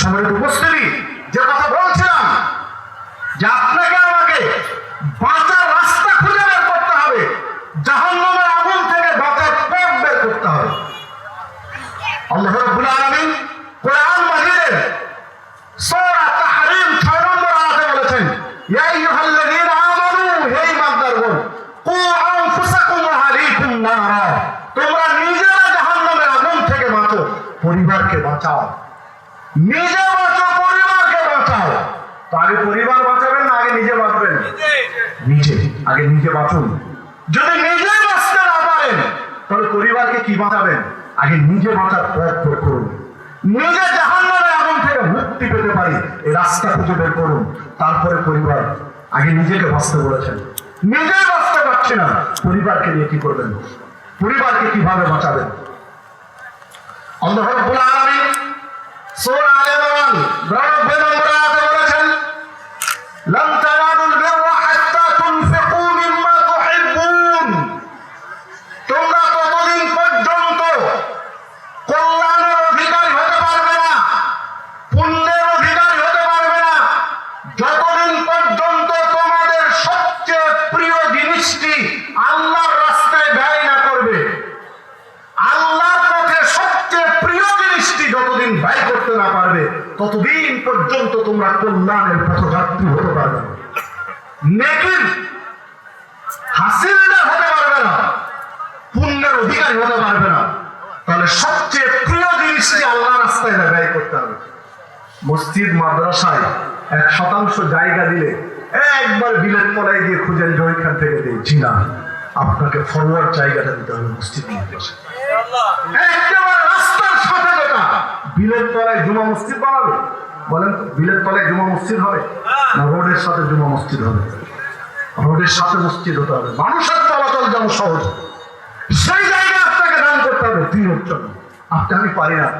সময় উপস্থিতি, যে কথা বলছিলাম, যে আপনাকে আমাকে বাঁচার রাস্তা খুঁজে বের করতে হবে, জাহান্নামের আগুন থেকে বাঁচার পথ বের করতে হবে। আল্লাহ আলামিন কোরআন সূরা তাহরিম 6 নম্বর আয়াতে বলেছেন, ইয়া আইয়ুহাল্লাযীনা আমানু, হে ঈমানদারগণ কু আনফুসাকুম ওয়া আহলিকুম নারা, তোমরা নিজেরা জাহান্নামের আগুন থেকে বাঁচো, পরিবারকে বাঁচাও। নিজে পরিবারকে বাঁচাও। পরিবার বাঁচাবেন না, আগে নিজে বাঁচবেন? নিজে, আগে নিজে বাঁচুন। যদি নিজে বাঁচতে না পারেন, তাহলে পরিবারকে কি বাঁচাবেন? আগে নিজে বাঁচার করুন। নিজে আগুন থেকে মুক্তি পেতে পারি, এই রাস্তা খুঁজে বের করুন। তারপরে পরিবার আগে নিজেকে বাঁচতে বলেছেন। নিজে বাঁচতে পারছি না, পরিবারকে নিয়ে কি করবেন? পরিবারকে কীভাবে বাঁচাবেন? আল্লাহ রাব্বুল আলামিন সূরা আলে ইমরান 92 না পারবে, ততদিন পর্যন্ত তোমরা কল্যাণের পথযাত্রী হতে পারবে নেকির হাসিলদার হতে পারবে না, পুণ্যের অধিকারী হতে পারবে না। তাহলে সবচেয়ে প্রিয় আল্লাহ রাস্তায় ব্যয় করতে হবে। মসজিদ, মাদ্রাসায় এক শতাংশ জায়গা দিলে একবার বিলেত তলায় গিয়ে খুঁজেন যে ওইখান থেকে দিই জি না, আপনাকে ফরওয়ার্ড জায়গাটা দিতে হবে মসজিদ মাদ্রাসায় বিলের তলায় জুমা মসজিদ বানাবে? বলেন বিলের তলায় জুমা মসজিদ হবে? না, রোডের সাথে জুমা মসজিদ হবে। রোডের সাথে মসজিদ হতে হবে। মানুষের চলাচল যেন সহজ। সেই জায়গায় আপনাকে দান করতে হবে দিনের জন্য। আপনি আমি পারি না।